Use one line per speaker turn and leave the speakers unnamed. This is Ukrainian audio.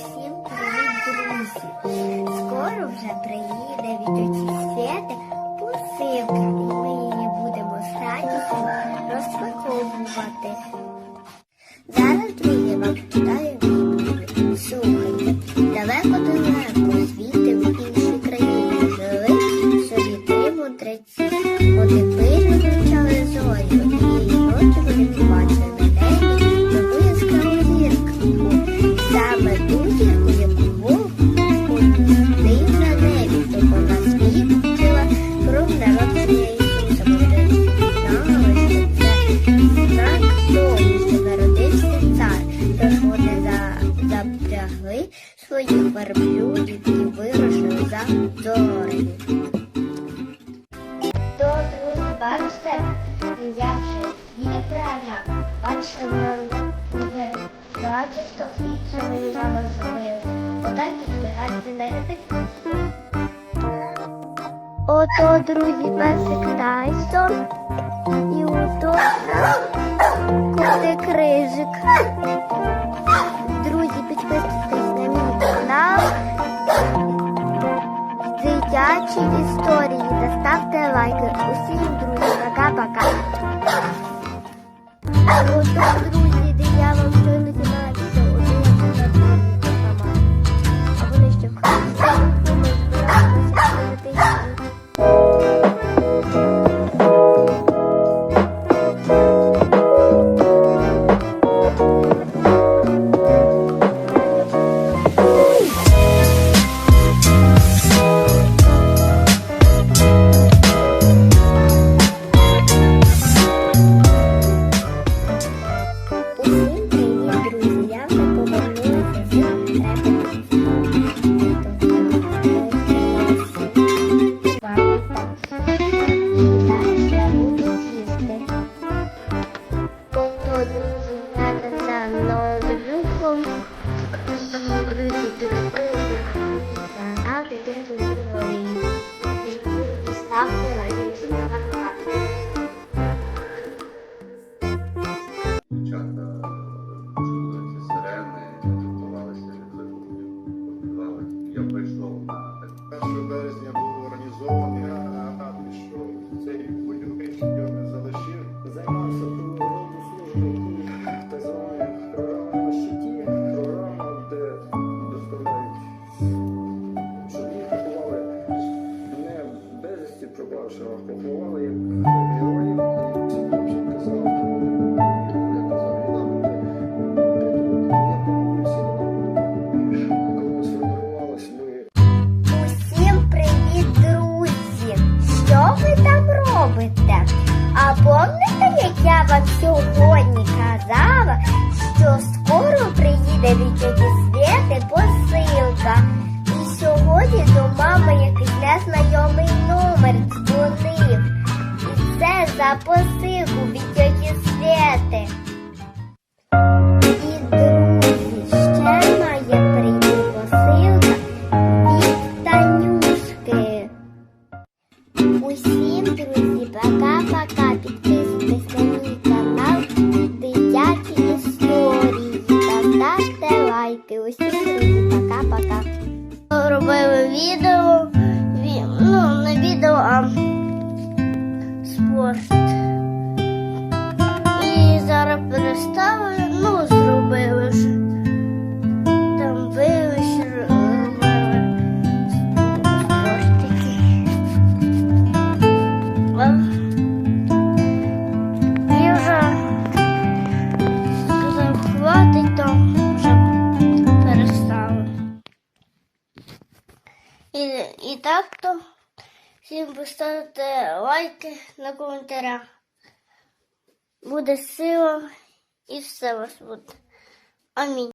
Усім привіт, друзі! Скоро вже приїде від тьоті Свєти посилка, і ми її будемо з радістю розпаковувати. Зараз, друзі, вам читаю відповідь. Слухайте, далеко-далеко звідти в іншій країні жили собі три мудреці. Вони запрягли своїх верблюдів і вирушили за зорею. Добру бачите, я вже є правильно. Бачите, ви бачите, що ми з вами зробили. Отак відбирати негатив. Ото, друзі, песик Тайсон. І ото котик Рижик. Дитячі історії та ставте лайки. Усім, друзі, пока-пока. Друзі,
березня був організований, а що цей бойовий я не залишив.
Займався правоохоронною службу так званою програмою на щиті, програма, де доставляють, щоб їх поховали не безвісті пропавши, а поховали
від світи посилка. І сьогодні до мами якийсь незнайомий номер дзвонив. І це за посилку від тьоті Свєти. vida І, і так то всім поставте лайки на коментарях. Буде сила і все вас буде. Амінь.